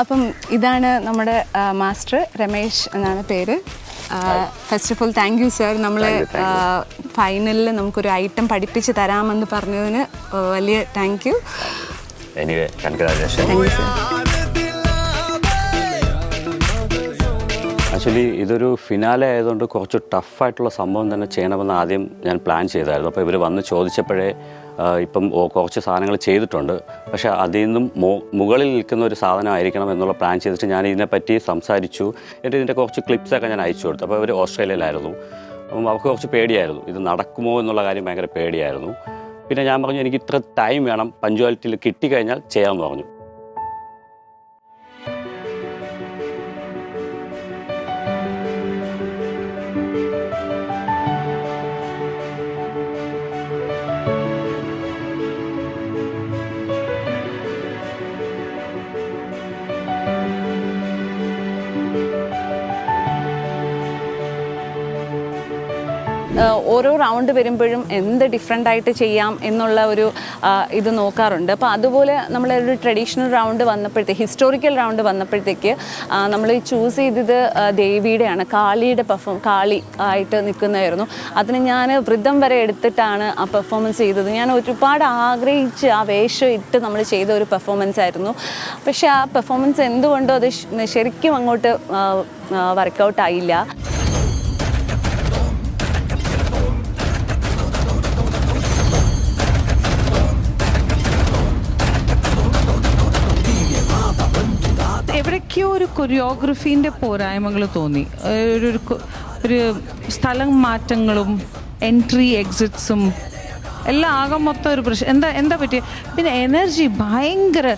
അപ്പം ഇതാണ് നമ്മുടെ മാസ്റ്റർ രമേശ് എന്നാണ് പേര്. First of all thank you sir നമ്മൾ ഫൈനലിൽ നമുക്കൊരു ഐറ്റം പഠിപ്പിച്ച് തരാമെന്ന് പറഞ്ഞതിന് വലിയ താങ്ക് യു ആക്ച്വലി ഇതൊരു ഫിനാലെ ആയതുകൊണ്ട് കുറച്ച് ടഫായിട്ടുള്ള സംഭവം തന്നെ ചെയ്യണമെന്ന് ആദ്യം ഞാൻ പ്ലാൻ ചെയ്തായിരുന്നു. അപ്പോൾ ഇവർ വന്ന് ചോദിച്ചപ്പോഴേ ഇപ്പം കുറച്ച് സാധനങ്ങൾ ചെയ്തിട്ടുണ്ട്. പക്ഷേ അതിൽ നിന്നും മുകളിൽ നിൽക്കുന്ന ഒരു സാധനമായിരിക്കണം എന്നുള്ള പ്ലാൻ ചെയ്തിട്ട് ഞാൻ ഇതിനെപ്പറ്റി സംസാരിച്ചു. എന്നിട്ട് ഇതിന്റെ കുറച്ച് ക്ലിപ്സൊക്കെ ഞാൻ അയച്ചു കൊടുത്തു. അപ്പോൾ അവർ ഓസ്ട്രേലിയയിലായിരുന്നു. അപ്പം അവർക്ക് കുറച്ച് പേടിയായിരുന്നു. ഇത് നടക്കുമോ എന്നുള്ള കാര്യം ഭയങ്കര പേടിയായിരുന്നു. പിന്നെ ഞാൻ പറഞ്ഞു എനിക്ക് ഇത്ര ടൈം വേണം. പഞ്ച്വാലിറ്റിയിൽ കിട്ടിക്കഴിഞ്ഞാൽ ചെയ്യാമെന്ന് പറഞ്ഞു. ഓരോ റൗണ്ട് വരുമ്പോഴും എന്ത് ഡിഫറെന്റ് ആയിട്ട് ചെയ്യാം എന്നുള്ള ഒരു ഇത് നോക്കാറുണ്ട്. അപ്പോൾ അതുപോലെ നമ്മളൊരു ട്രഡീഷണൽ റൗണ്ട് വന്നപ്പോഴത്തേക്ക് ഹിസ്റ്റോറിക്കൽ റൗണ്ട് വന്നപ്പോഴത്തേക്ക് നമ്മൾ ചൂസ് ചെയ്തത് ദേവിയുടെ ദേവിയുടെയാണ്. കാളിയുടെ പെർഫോം കാളി ആയിട്ട് നിൽക്കുന്നതായിരുന്നു. അതിന് ഞാൻ വൃദ്ധം വരെ എടുത്തിട്ടാണ് ആ പെർഫോമൻസ് ചെയ്തത്. ഞാൻ ഒരുപാട് ആഗ്രഹിച്ച് ആ വേഷം ഇട്ട് നമ്മൾ ചെയ്ത ഒരു പെർഫോമൻസ് ആയിരുന്നു. പക്ഷേ ആ പെർഫോമൻസ് എന്തുകൊണ്ടോ അത് ശരിക്കും അങ്ങോട്ട് വർക്കൗട്ട് ആയില്ല. എവിടേക്കോ ഒരു കൊറിയോഗ്രഫീന്റെ പോരായ്മകൾ തോന്നി. ഒരു ഒരു സ്ഥലം മാറ്റങ്ങളും എൻട്രി എക്സിറ്റ്സും എല്ലാം ആകെ മൊത്തം ഒരു പ്രശ്നം. എന്താ എന്താ പറ്റിയ? പിന്നെ എനർജി ഭയങ്കര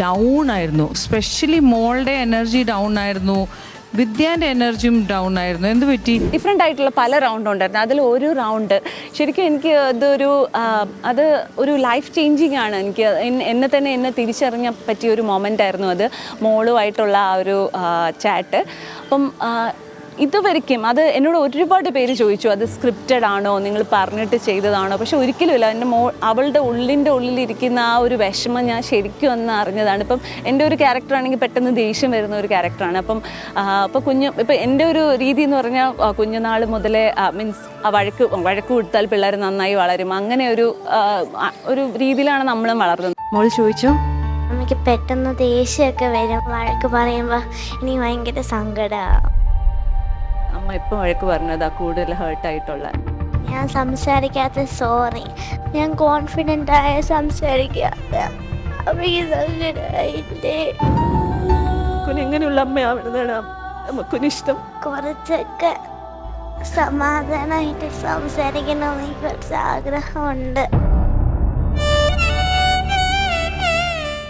ഡൗൺ ആയിരുന്നു. സ്പെഷ്യലി മോളുടെ എനർജി ഡൗൺ ആയിരുന്നു. വിദ്യാന്റെ എനർജിയും ഡൗൺ ആയിരുന്നു. എന്ത് പറ്റി? ഡിഫറെന്റ് ആയിട്ടുള്ള പല റൗണ്ട് ഉണ്ടായിരുന്നു. അതിൽ ഒരു റൗണ്ട് ശരിക്കും എനിക്ക് അതൊരു അത് ഒരു ലൈഫ് ചേഞ്ചിങ് ആണ്. എനിക്ക് എന്നെ തന്നെ എന്നെ തിരിച്ചറിഞ്ഞ പറ്റിയ ഒരു മൊമെന്റ് ആയിരുന്നു അത്. മോളുമായിട്ടുള്ള ആ ഒരു ചാറ്റ് അപ്പം ഇതുവരെയ്ക്കും അത് എന്നോട് ഒരുപാട് പേര് ചോദിച്ചു അത് സ്ക്രിപ്റ്റഡ് ആണോ? നിങ്ങൾ പറഞ്ഞിട്ട് ചെയ്തതാണോ? പക്ഷെ ഒരിക്കലുമില്ല എന്റെ മോ അവളുടെ ഉള്ളിന്റെ ഉള്ളിലിരിക്കുന്ന ആ ഒരു വിഷമം ഞാൻ ശരിക്കും ഒന്ന് അറിഞ്ഞതാണ്. ഇപ്പം എന്റെ ഒരു ക്യാരക്ടർ ആണെങ്കിൽ പെട്ടെന്ന് ദേഷ്യം വരുന്ന ഒരു ക്യാരക്ടറാണ് അപ്പം അപ്പോൾ കുഞ്ഞു ഇപ്പം എന്റെ ഒരു രീതി എന്ന് പറഞ്ഞാൽ കുഞ്ഞുനാൾ മുതലേ മീൻസ് ആ വഴക്ക് വഴക്ക് കൊടുത്താൽ പിള്ളേർ നന്നായി വളരും. അങ്ങനെ ഒരു ഒരു രീതിയിലാണ് നമ്മളും വളർന്നത്. മോൾ ചോദിച്ചു? അമ്മയ്ക്ക് പെട്ടെന്ന് ദേഷ്യമൊക്കെ വരും. വഴക്ക് പറയുമ്പോൾ എനിക്ക് ഭയങ്കര സങ്കടമാണ് അമ്മ ഇപ്പം വഴക്ക് പറഞ്ഞതാ കൂടുതൽ ഹേർട്ടായിട്ടുള്ള ഞാൻ സംസാരിക്കാത്ത സോറി ഞാൻ കോൺഫിഡന്റ് ആയ സംസാരിക്കാത്ത. എങ്ങനെയുള്ള അമ്മയാവുന്നതാണ് നമുക്കൊരിഷ്ടം കുറച്ചൊക്കെ സമാധാനമായിട്ട് സംസാരിക്കണമെന്ന് കുറച്ച് ആഗ്രഹമുണ്ട്.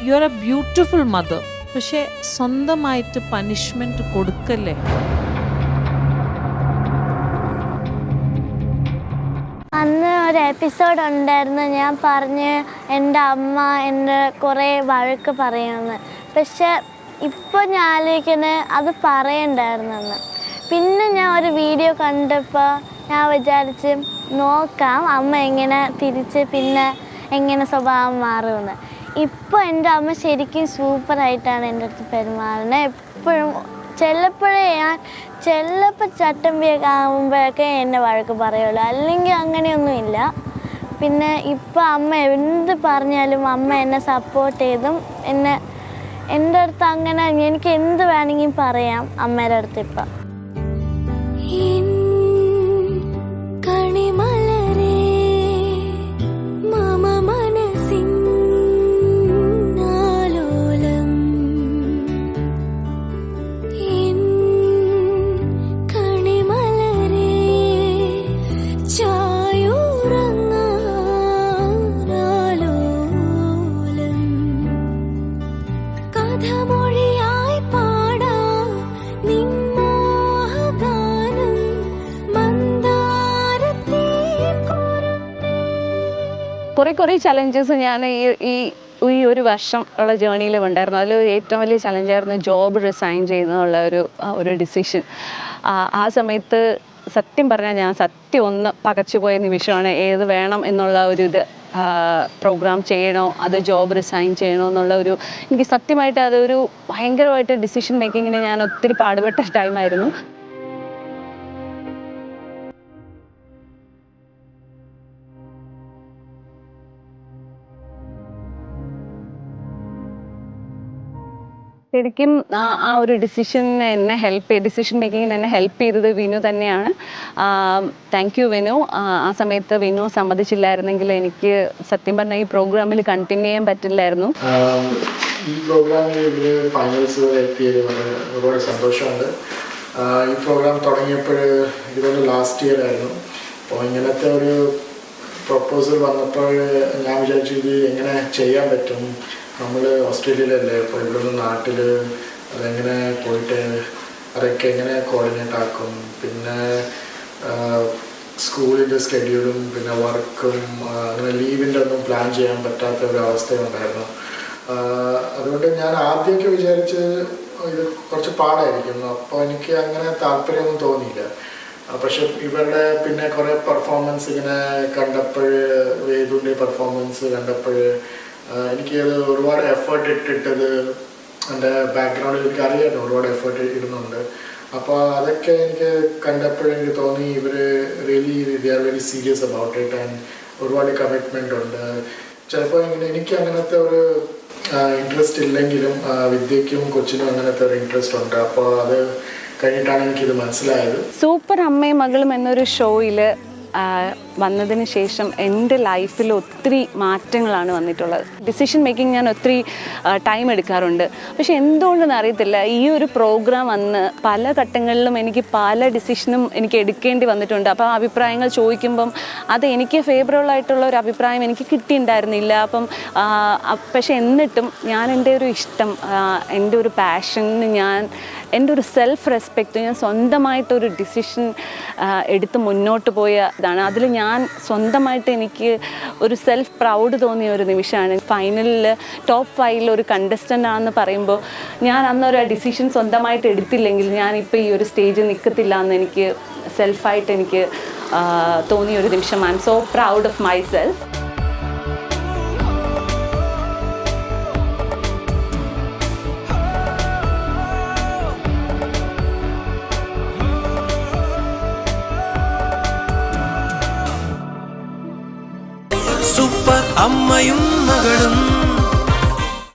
You are a beautiful mother പക്ഷേ സ്വന്തമായിട്ട് പനിഷ്മെന്റ് കൊടുക്കല്ലേ? ഒരു എപ്പിസോഡ് ഉണ്ടായിരുന്നു. ഞാൻ പറഞ്ഞ് എന്റെ അമ്മ എന്റെ കുറേ വഴക്ക് പറയുമെന്ന്. പക്ഷെ ഇപ്പോൾ ഞാൻ ആലോചിക്കുന്നത് അത് പറയണ്ടായിരുന്നെന്ന്. പിന്നെ ഞാൻ ഒരു വീഡിയോ കണ്ടപ്പോൾ ഞാൻ വിചാരിച്ച് നോക്കാം അമ്മ എങ്ങനെ തിരിച്ച് പിന്നെ എങ്ങനെ സ്വഭാവം മാറുമെന്ന്. ഇപ്പോൾ എന്റെ അമ്മ ശരിക്കും സൂപ്പറായിട്ടാണ് എന്റെ അടുത്ത് പെരുമാറുന്നത് എപ്പോഴും ചിലപ്പോഴേ ഞാൻ ചിലപ്പോൾ ചട്ടമ്പിയൊക്കെ ആകുമ്പോഴൊക്കെ എന്നെ വഴക്ക് പറയുള്ളൂ. അല്ലെങ്കിൽ അങ്ങനെയൊന്നുമില്ല പിന്നെ ഇപ്പം അമ്മ എന്ത് പറഞ്ഞാലും അമ്മ എന്നെ സപ്പോർട്ട് ചെയ്തും എന്നെ എന്റെ അടുത്ത് അങ്ങനെ എനിക്ക് എന്ത് വേണമെങ്കിലും പറയാം അമ്മയുടെ അടുത്ത് ഇപ്പം. കുറേ കുറേ ചലഞ്ചസ് ഞാൻ ഈ ഈ ഈ ഒരു വർഷം ഉള്ള ജേണിയിൽ ഉണ്ടായിരുന്നു. അതിൽ ഏറ്റവും വലിയ ചലഞ്ചായിരുന്നു ജോബ് റിസൈൻ ചെയ്യുന്നുള്ള ഒരു ഒരു ഡിസിഷൻ ആ സമയത്ത് സത്യം പറഞ്ഞാൽ ഞാൻ സത്യം ഒന്ന് പകച്ചുപോയ നിമിഷമാണ് ഏത് വേണം എന്നുള്ള ഒരു ഇത് പ്രോഗ്രാം ചെയ്യണോ അത് ജോബ് റിസൈൻ ചെയ്യണോ എന്നുള്ള ഒരു എനിക്ക് സത്യമായിട്ട് അതൊരു ഭയങ്കരമായിട്ട് ഡിസിഷൻ മേക്കിങ്ങിന് ഞാൻ ഒത്തിരി പാടുപെട്ട ടൈമായിരുന്നു ശരിക്കും ആ ഒരു ഡിസിഷന് എന്നെ ഹെൽപ്പ് ഡിസിഷൻ മേക്കിങ്ങിന് എന്നെ ഹെൽപ്പ് ചെയ്തത് വിനു തന്നെയാണ്. Thank you Vinu. ആ സമയത്ത് വിനു സമ്മതിച്ചില്ലായിരുന്നെങ്കിൽ എനിക്ക് സത്യം പറഞ്ഞാൽ ഈ പ്രോഗ്രാമിൽ കണ്ടിന്യൂ ചെയ്യാൻ പറ്റില്ലായിരുന്നു. ഈ പ്രോഗ്രാമിൽ ഫൈനൽസ് വരെ എത്തിയത് ഒരുപാട് സന്തോഷമുണ്ട്. ഈ പ്രോഗ്രാം തുടങ്ങിയപ്പോൾ ഇതുപോലെ ലാസ്റ്റ് ഇയർ ആയിരുന്നു. അപ്പോൾ ഇങ്ങനത്തെ ഒരു പ്രപ്പോസൽ വന്നപ്പോൾ ഞാൻ വിചാരിച്ചു ഇത് എങ്ങനെ ചെയ്യാൻ പറ്റും? നമ്മൾ ഓസ്ട്രേലിയയിലല്ലേ? അപ്പോൾ ഇവിടുന്ന് നാട്ടിൽ അതെങ്ങനെ പോയിട്ട് അതൊക്കെ എങ്ങനെ കോർഡിനേറ്റ് ആക്കും? പിന്നെ സ്കൂളിന്റെ സ്കെഡ്യൂളും പിന്നെ വർക്കും അങ്ങനെ ലീവിന്റെ ഒന്നും പ്ലാൻ ചെയ്യാൻ പറ്റാത്ത ഒരു അവസ്ഥയുണ്ടായിരുന്നു. അതുകൊണ്ട് ഞാൻ ആദ്യമൊക്കെ വിചാരിച്ച് ഇത് കുറച്ച് പാടായിരിക്കും. അപ്പോൾ എനിക്ക് അങ്ങനെ താല്പര്യമൊന്നും തോന്നിയില്ല. പക്ഷെ ഇവരുടെ പിന്നെ കുറേ പെർഫോമൻസ് ഇങ്ങനെ കണ്ടപ്പോൾ വേദുവിന്റെ പെർഫോമൻസ് കണ്ടപ്പോൾ എനിക്ക് അത് ഒരുപാട് എഫേർട്ട് ഇട്ടിട്ടത് എന്റെ ബാക്ക്ഗ്രൗണ്ടിൽ എനിക്ക് അറിയാമല്ലോ ഒരുപാട് എഫേർട്ട് ഇടുന്നുണ്ട്. അപ്പോൾ അതൊക്കെ എനിക്ക് കണ്ടപ്പോഴെനിക്ക് തോന്നി ഇവർ really they are very serious about it and ഒരുപാട് കമ്മിറ്റ്മെന്റ് ഉണ്ട്. ചിലപ്പോൾ ഇങ്ങനെ എനിക്ക് അങ്ങനത്തെ ഒരു ഇൻട്രസ്റ്റ് ഇല്ലെങ്കിലും വിദ്യയ്ക്കും കൊച്ചിനും അങ്ങനത്തെ ഒരു ഇൻട്രസ്റ്റ് ഉണ്ട്. അപ്പോൾ അത് കഴിഞ്ഞിട്ടാണ് എനിക്കിത് മനസ്സിലായത്. സൂപ്പർ അമ്മയും മകളും എന്നൊരു ഷോയിൽ വന്നതിന് ശേഷം എന്റെ ലൈഫിൽ ഒത്തിരി മാറ്റങ്ങളാണ് വന്നിട്ടുള്ളത്. ഡിസിഷൻ മേക്കിംഗ് ഞാൻ ഒത്തിരി ടൈം എടുക്കാറുണ്ട്. പക്ഷെ എന്തുകൊണ്ടെന്ന് അറിയത്തില്ല ഈ ഒരു പ്രോഗ്രാം വന്ന് പല ഘട്ടങ്ങളിലും എനിക്ക് പല ഡിസിഷനും എനിക്ക് എടുക്കേണ്ടി വന്നിട്ടുണ്ട്. അപ്പോൾ ആ അഭിപ്രായങ്ങൾ ചോദിക്കുമ്പം അത് എനിക്ക് ഫേവറബിൾ ആയിട്ടുള്ള ഒരു അഭിപ്രായം എനിക്ക് കിട്ടിയിട്ടുണ്ടായിരുന്നില്ല അപ്പം പക്ഷെ എന്നിട്ടും ഞാൻ എന്റെ ഒരു ഇഷ്ടം എന്റെ ഒരു പാഷന് ഞാൻ എന്റെ ഒരു സെൽഫ് റെസ്പെക്റ്റ് ഞാൻ സ്വന്തമായിട്ടൊരു ഡിസിഷൻ എടുത്ത് മുന്നോട്ട് പോയ ഇതാണ്. അതിൽ ഞാൻ സ്വന്തമായിട്ട് എനിക്ക് ഒരു സെൽഫ് പ്രൗഡ് തോന്നിയ ഒരു നിമിഷമാണ്. ഫൈനലിൽ ടോപ്പ് ഫൈവിൽ ഒരു കണ്ടസ്റ്റന്റ് ആണെന്ന് പറയുമ്പോൾ ഞാൻ അന്നൊരു ഡിസിഷൻ സ്വന്തമായിട്ട് എടുത്തില്ലെങ്കിൽ ഞാനിപ്പോൾ ഈ ഒരു സ്റ്റേജിൽ നിൽക്കത്തില്ല എന്ന് എനിക്ക് സെൽഫായിട്ട് എനിക്ക് തോന്നിയ ഒരു നിമിഷം I am so proud of myself super അമ്മയും മകളും